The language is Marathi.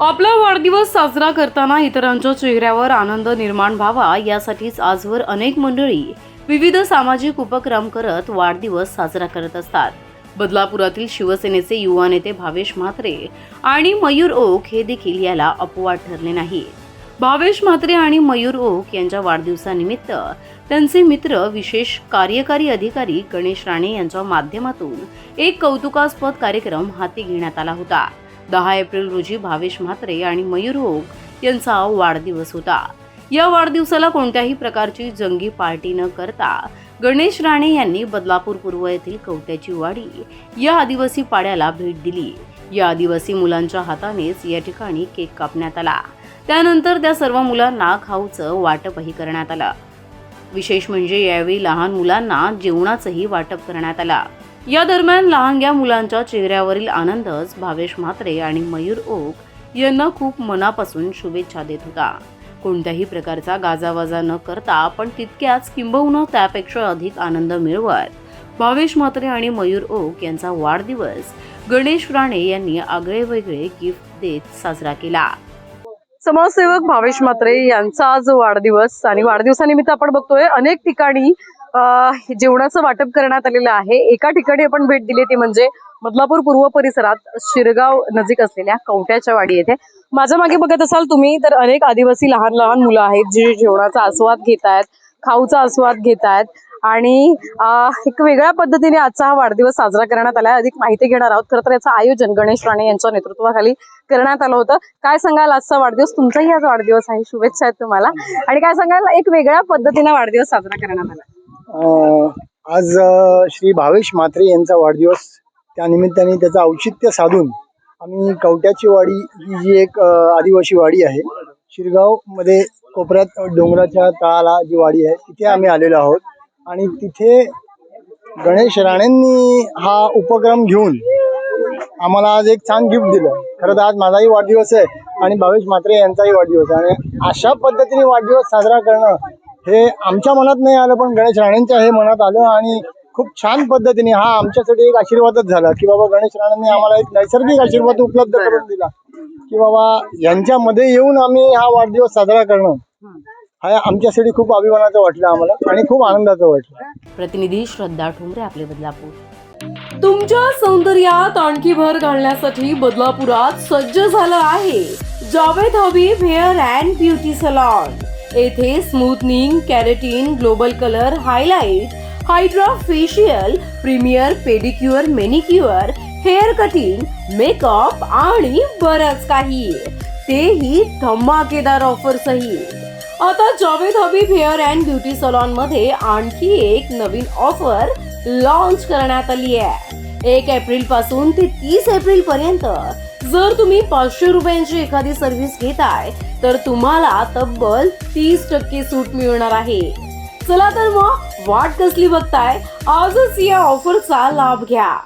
आपला वाढदिवस साजरा करताना इतरांच्या चेहऱ्यावर आनंद निर्माण व्हावा यासाठीच आजवर अनेक मंडळी विविध सामाजिक उपक्रम करत वाढदिवस साजरा करत असतात. बदलापुरातील शिवसेनेचे युवा नेते भावेश म्हात्रे आणि मयूर ओक हे देखील याला अपवाद ठरले नाही. भावेश म्हात्रे आणि मयूर ओक यांच्या वाढदिवसानिमित्त त्यांचे मित्र विशेष कार्यकारी अधिकारी गणेश राणे यांच्या माध्यमातून एक कौतुकास्पद कार्यक्रम हाती घेण्यात आला होता. दहा एप्रिल रोजी भावेश म्हात्रे आणि मयूर ओक यांचा वाढदिवस होता. या वाढदिवसाला कोणत्याही प्रकारची जंगी पार्टी न करता गणेश राणे यांनी बदलापूर पूर्व येथील कवट्याची वाडी या आदिवासी पाड्याला भेट दिली. या आदिवासी मुलांच्या हातानेच या ठिकाणी केक कापण्यात आला. त्यानंतर त्या सर्व मुलांना खाऊचं वाटपही करण्यात आलं. विशेष म्हणजे यावेळी लहान मुलांना जेवणाचंही वाटप करण्यात आला. या दरम्यान लहानग्या मुलांच्या चेहऱ्यावरील आनंदच भावेश म्हात्रे आणि मयूर ओक यांना खूप मनापासून शुभेच्छा देत होता. कोणत्याही प्रकारचा गाजावाजा न करता पण तितक्याच किंबहुना त्यापेक्षा अधिक आनंद मिळवत भावेश म्हात्रे आणि मयूर ओक यांचा वाढदिवस गणेश राणे यांनी आगळे वेगळे गिफ्ट देत साजरा केला. समाजसेवक भावेश म्हात्रे यांचा आज वाढदिवस आणि वाढदिवसानिमित्त आपण बघतोय अनेक ठिकाणी जेवणाचं वाटप करण्यात आलेलं आहे. एका ठिकाणी आपण भेट दिली ती म्हणजे बदलापूर पूर्व परिसरात शिरगाव नजीक असलेल्या कवट्याच्या वाडी येथे. माझ्या मागे बघत असाल तुम्ही तर अनेक आदिवासी लहान लहान मुलं आहेत जे जेवणाचा आस्वाद घेत आहेत खाऊचा आस्वाद घेत आहेत आणि एक वेगळ्या पद्धतीने आजचा हा वाढदिवस साजरा करण्यात आला अधिक माहिती घेणार आहोत. खरं तर याचं आयोजन गणेश राणे यांच्या नेतृत्वाखाली करण्यात आलं होतं. काय सांगाल आजचा वाढदिवस? तुमचाही आज वाढदिवस आहे. शुभेच्छा आहेत तुम्हाला. आणि काय सांगाल? एक वेगळ्या पद्धतीने वाढदिवस साजरा करण्यात आला. आज श्री भावेश म्हात्रे यांचा वाढदिवस. त्या निमित्ताने त्याचं औचित्य साधून आम्ही कवट्याची वाडी ही जी एक आदिवासी वाडी आहे शिरगावमध्ये कोपऱ्यात डोंगराच्या तळाला जी वाडी आहे तिथे आम्ही आलेलो आहोत. आणि तिथे गणेश राणेंनी हा उपक्रम घेऊन आम्हाला आज एक छान गिफ्ट दिलं. खरं तर आज माझाही वाढदिवस आहे आणि भावेश म्हात्रे यांचाही वाढदिवस आहे. आणि अशा पद्धतीने वाढदिवस साजरा करणं हे आमच्या मनात नाही आलं पण गणेश राणेंच्या हे मनात आलं आणि खूप छान पद्धतीने हा आमच्यासाठी एक आशीर्वादच झाला की बाबा गणेश राणेंनी आम्हाला एक नैसर्गिक आशीर्वाद उपलब्ध करून दिला. की बाबा यांच्यामध्ये येऊन आम्ही हा वाढदिवस साजरा करणं हा आमच्यासाठी खूप अभिमानाचं वाटलं आम्हाला आणि खूप आनंदाचं वाटलं. प्रतिनिधी श्रद्धा ठोंबरे आपले बदलापूर. तुमच्या सौंदर्यात आणखी भर घालण्यासाठी बदलापुरात सज्ज झालं आहे Javed Habib hair and beauty salon. येथे smoothening keratin global colour highlight hydra facial premier pedicure manicure hair cutting makeup आणि बरंच काही. तेही धमाकेदार ऑफर सहित आता Javed Habib hair and beauty सलॉनमध्ये आणखी एक नवीन ऑफर लॉन्च करण्यात आली आहे. एक एप्रिलपासून ते तीस एप्रिल पर्यंत जर तुम्ही पाचशे रुपयांची एखादी सर्व्हिस घेताय तर तुम्हाला तब्बल तीस टक्के सूट मिळणार आहे. चला तर मग वाट कसली बघताय? आजच या ऑफरचा लाभ घ्या.